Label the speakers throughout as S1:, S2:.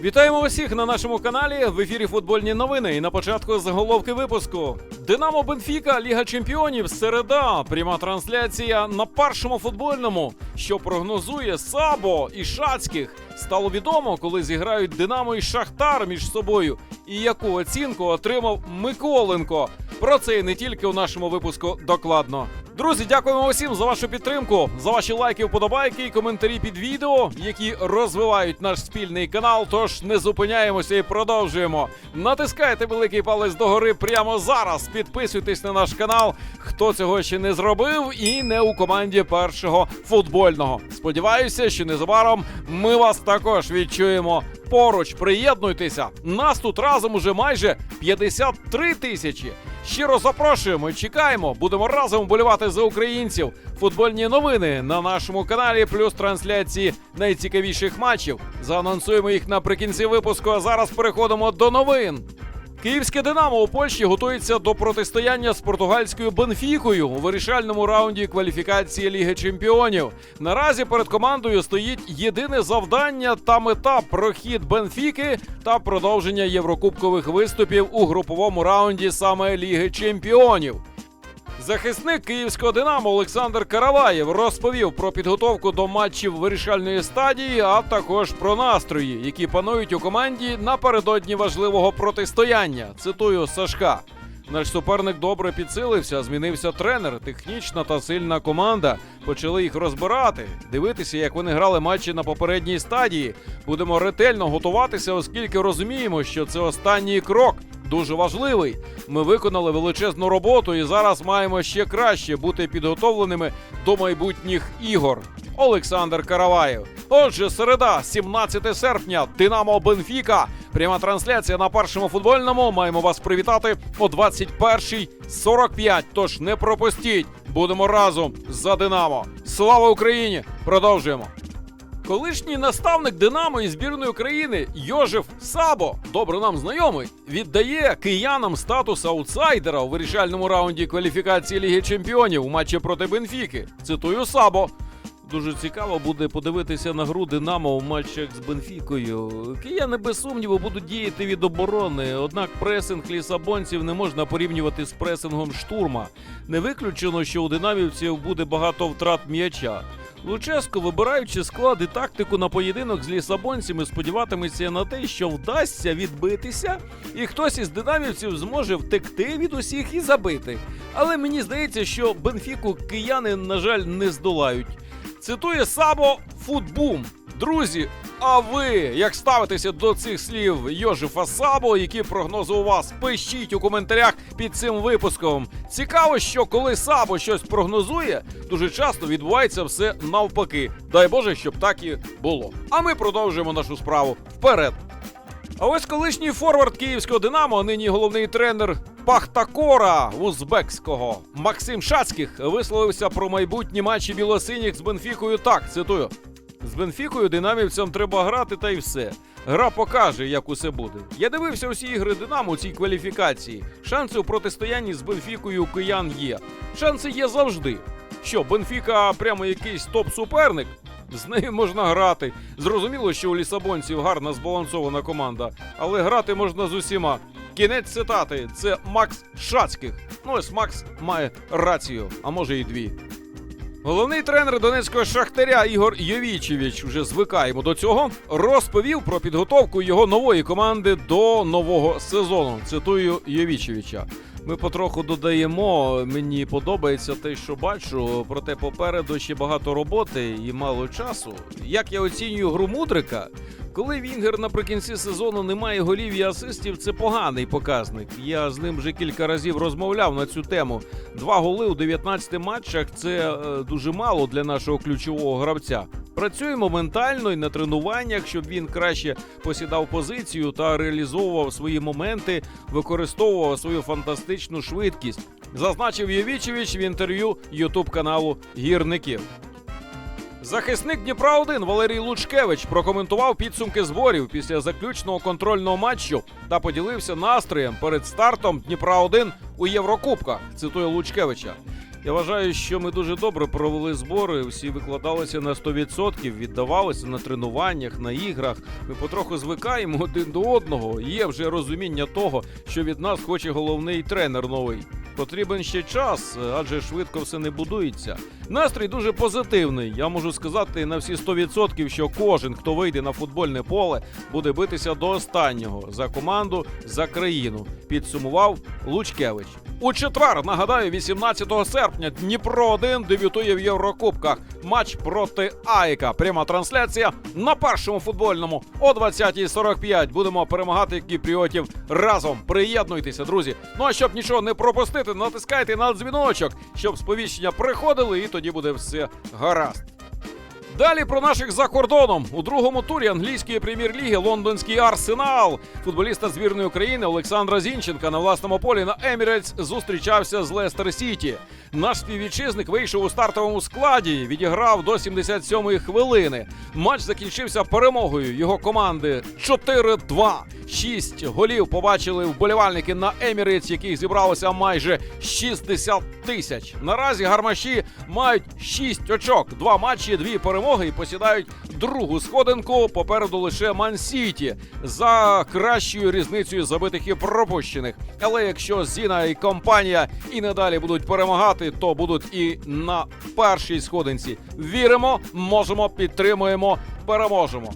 S1: Вітаємо усіх на нашому каналі. В ефірі футбольні новини. І на початку заголовки випуску. Динамо Бенфіка, Ліга Чемпіонів, середа. Пряма трансляція на першому футбольному, що прогнозує Сабо і Шацьких. Стало відомо, коли зіграють Динамо і Шахтар між собою. І яку оцінку отримав Миколенко. Про це і не тільки у нашому випуску докладно. Друзі, дякуємо усім за вашу підтримку, за ваші лайки, вподобайки і коментарі під відео, які розвивають наш спільний канал. Тож не зупиняємося і продовжуємо. Натискайте великий палець догори прямо зараз. Підписуйтесь на наш канал, хто цього ще не зробив, і не у команді першого футбольного. Сподіваюся, що незабаром ми вас також відчуємо. Поруч приєднуйтеся. Нас тут разом уже майже 53 тисячі. Щиро запрошуємо, чекаємо. Будемо разом болювати за українців. Футбольні новини на нашому каналі, плюс трансляції найцікавіших матчів. Заанонсуємо їх наприкінці випуску. А зараз переходимо до новин. Київське Динамо у Польщі готується до протистояння з португальською Бенфікою у вирішальному раунді кваліфікації Ліги Чемпіонів. Наразі перед командою стоїть єдине завдання та мета прохід Бенфіки та продовження єврокубкових виступів у груповому раунді саме Ліги Чемпіонів. Захисник київського Динамо Олександр Караваєв розповів про підготовку до матчів вирішальної стадії, а також про настрої, які панують у команді напередодні важливого протистояння. Цитую Сашка. Наш суперник добре підсилився, змінився тренер, технічна та сильна команда. Почали їх розбирати, дивитися, як вони грали матчі на попередній стадії. Будемо ретельно готуватися, оскільки розуміємо, що це останній крок. Дуже важливий. Ми виконали величезну роботу і зараз маємо ще краще бути підготовленими до майбутніх ігор. Олександр Караваєв. Отже, середа, 17 серпня, Динамо Бенфіка. Пряма трансляція на першому футбольному. Маємо вас привітати о 21.45. Тож не пропустіть. Будемо разом за Динамо. Слава Україні! Продовжуємо. Колишній наставник Динамо і збірної України Йожеф Сабо, добре нам знайомий, віддає киянам статус аутсайдера у вирішальному раунді кваліфікації Ліги Чемпіонів у матчі проти Бенфіки. Цитую Сабо. Дуже цікаво буде подивитися на гру Динамо у матчах з Бенфікою. Кияни без сумніву будуть діяти від оборони, однак пресинг лісабонців не можна порівнювати з пресингом штурма. Не виключено, що у динамівців буде багато втрат м'яча. Луческо, вибираючи склад і тактику на поєдинок з лісабонцями, сподіватиметься на те, що вдасться відбитися, і хтось із динамівців зможе втекти від усіх і забити. Але мені здається, що Бенфіку кияни, на жаль, не здолають. Цитує Сабо Футбум. Друзі, а ви як ставитеся до цих слів Йожефа Сабо? Які прогнози у вас? Пишіть у коментарях під цим випуском. Цікаво, що коли Сабо щось прогнозує, дуже часто відбувається все навпаки. Дай Боже, щоб так і було. А ми продовжуємо нашу справу вперед. А ось колишній форвард київського Динамо, а нині головний тренер Пахтакора Узбекського Максим Шацьких висловився про майбутні матчі білосиніх з Бенфікою. Так, цитую. З Бенфікою динамівцям треба грати та й все. Гра покаже, як усе буде. Я дивився усі ігри Динамо у цій кваліфікації. Шанси у протистоянні з Бенфікою у киян є. Шанси є завжди. Що, Бенфіка прямо якийсь топ-суперник? З нею можна грати. Зрозуміло, що у лісабонців гарна збалансована команда, але грати можна з усіма. Кінець цитати це Макс Шацьких. Ну ось Макс має рацію, а може і дві. Головний тренер донецького шахтаря Ігор Йовічевич, вже звикаємо до цього, розповів про підготовку його нової команди до нового сезону. Цитую Йовічевича. Ми потроху додаємо. Мені подобається те, що бачу. Проте попереду ще багато роботи і мало часу. Як я оцінюю гру мудрика? Коли Вінгер наприкінці сезону не має голів і асистів, це поганий показник. Я з ним вже кілька разів розмовляв на цю тему. Два голи у 19 матчах це е, дуже мало для нашого ключового гравця. Працюємо ментально і на тренуваннях, щоб він краще посідав позицію та реалізовував свої моменти, використовував свою фантастичну швидкість. Зазначив Євічевич в інтерв'ю Ютуб каналу Гірників. Захисник Дніпра 1 Валерій Лучкевич прокоментував підсумки зборів після заключного контрольного матчу та поділився настроєм перед стартом Дніпра 1 у Єврокубках. Цитую Лучкевича. Я вважаю, що ми дуже добре провели збори. Всі викладалися на 100%, віддавалися на тренуваннях, на іграх. Ми потроху звикаємо один до одного. Є вже розуміння того, що від нас хоче головний тренер новий. Потрібен ще час, адже швидко все не будується. Настрій дуже позитивний. Я можу сказати на всі 100%, що кожен, хто вийде на футбольне поле, буде битися до останнього за команду, за країну. Підсумував Лучкевич. У четвер нагадаю, 18 серпня Дніпро 1 дебютує в Єврокубках. Матч проти Айка. Пряма трансляція на першому футбольному о 20.45. Будемо перемагати кіпріотів разом. Приєднуйтеся, друзі. Ну а щоб нічого не пропустити, натискайте на дзвіночок, щоб сповіщення приходили, і тоді буде все гаразд. Далі про наших за кордоном у другому турі англійської прем'єр-ліги лондонський арсенал. Футболіста збірної України Олександра Зінченка на власному полі на Емірець зустрічався з Лестер Сіті. Наш співвітчизник вийшов у стартовому складі, відіграв до 77-ї хвилини. Матч закінчився перемогою його команди 4-2. Шість голів побачили вболівальники на Емірейтс, яких зібралося майже 60 тисяч. Наразі гармаші мають 6 очок, два матчі, дві перемоги і посідають другу сходинку. Попереду лише Ман-Сіті за кращою різницею забитих і пропущених. Але якщо Зіна і компанія і надалі будуть перемагати, то будуть і на першій сходинці. Віримо, можемо, підтримуємо, переможемо.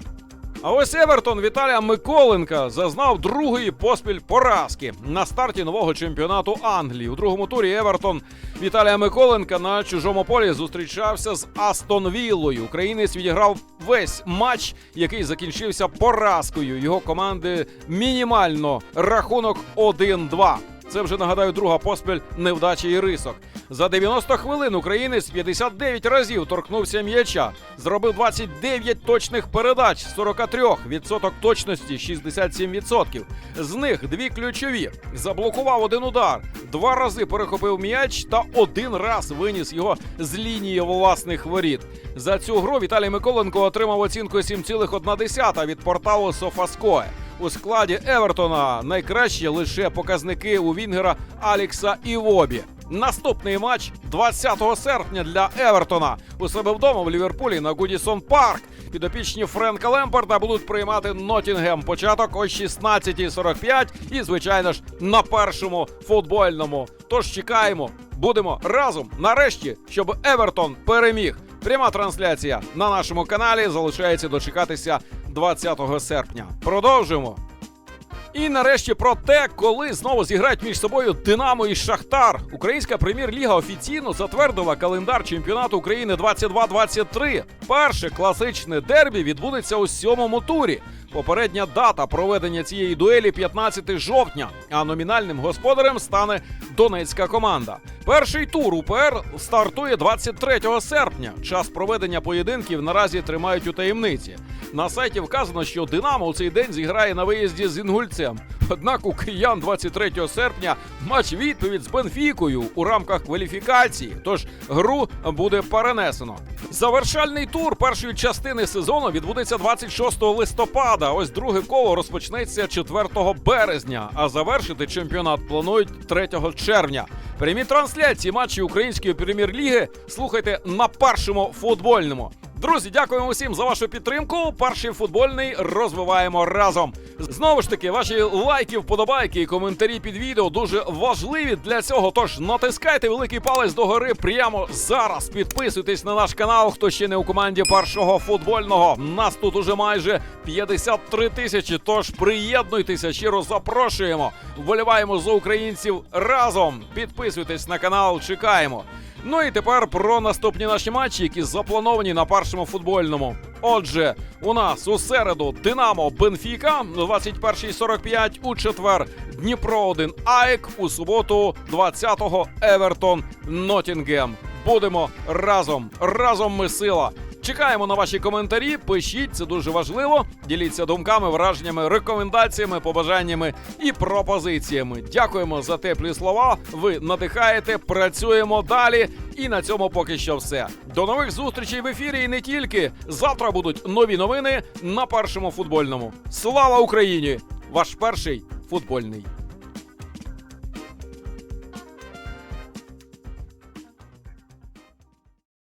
S1: А ось Евертон Віталія Миколенка зазнав другої поспіль поразки на старті нового чемпіонату Англії. У другому турі Евертон Віталія Миколенка на чужому полі зустрічався з Астон Віллою. Українець відіграв весь матч, який закінчився поразкою його команди. Мінімально рахунок 1-2. Це вже нагадаю друга поспіль невдачі і рисок. За 90 хвилин українець 59 разів торкнувся м'яча, зробив 29 точних передач, з 43 відсоток точності 67%. З них дві ключові. Заблокував один удар, два рази перехопив м'яч та один раз виніс його з лінії власних воріт. За цю гру Віталій Миколенко отримав оцінку 7,1 від порталу Софаское. У складі Евертона найкращі лише показники у Вінгера Алікса Івобі. Наступний матч 20 серпня для Евертона у себе вдома в Ліверпулі на Гудісон Парк. Підопічні Френка Лемпарда будуть приймати Ноттінгем. Початок о 16.45 і, звичайно ж, на першому футбольному. Тож чекаємо, будемо разом нарешті, щоб Евертон переміг. Пряма трансляція на нашому каналі залишається дочекатися 20 серпня. Продовжуємо. І нарешті про те, коли знову зіграють між собою Динамо і Шахтар. Українська прем'єр-ліга офіційно затвердила календар чемпіонату України 22-23. Перше класичне дербі відбудеться у сьомому турі. Попередня дата проведення цієї дуелі 15 жовтня, а номінальним господарем стане донецька команда. Перший тур УПР стартує 23 серпня. Час проведення поєдинків наразі тримають у таємниці. На сайті вказано, що Динамо у цей день зіграє на виїзді з Інгульцем. Однак у киян 23 серпня матч відповідь з Бенфікою у рамках кваліфікації. Тож гру буде перенесено. Завершальний тур першої частини сезону відбудеться 26 листопада. Ось друге коло розпочнеться 4 березня. А завершити чемпіонат планують 3 червня. Прямі трансляції матчів української прем'єр-ліги слухайте на першому футбольному. Друзі, дякуємо усім за вашу підтримку. Перший футбольний розвиваємо разом. Знову ж таки, ваші лайки, вподобайки і коментарі під відео дуже важливі для цього. Тож натискайте великий палець догори прямо зараз. Підписуйтесь на наш канал, хто ще не у команді першого футбольного. Нас тут уже майже 53 тисячі. Тож приєднуйтеся, щиро запрошуємо. Вболіваємо за українців разом. Підписуйтесь на канал, чекаємо. Ну і тепер про наступні наші матчі, які заплановані на першому футбольному. Отже, у нас у середу Динамо Бенфіка о 21.45, у четвер Дніпро 1 Айк, у суботу 20-го Евертон Нотінгем. Будемо разом. Разом ми сила. Чекаємо на ваші коментарі. Пишіть, це дуже важливо. Діліться думками, враженнями, рекомендаціями, побажаннями і пропозиціями. Дякуємо за теплі слова. Ви надихаєте, працюємо далі. І на цьому поки що все. До нових зустрічей в ефірі і не тільки. Завтра будуть нові новини на першому футбольному. Слава Україні! Ваш перший футбольний.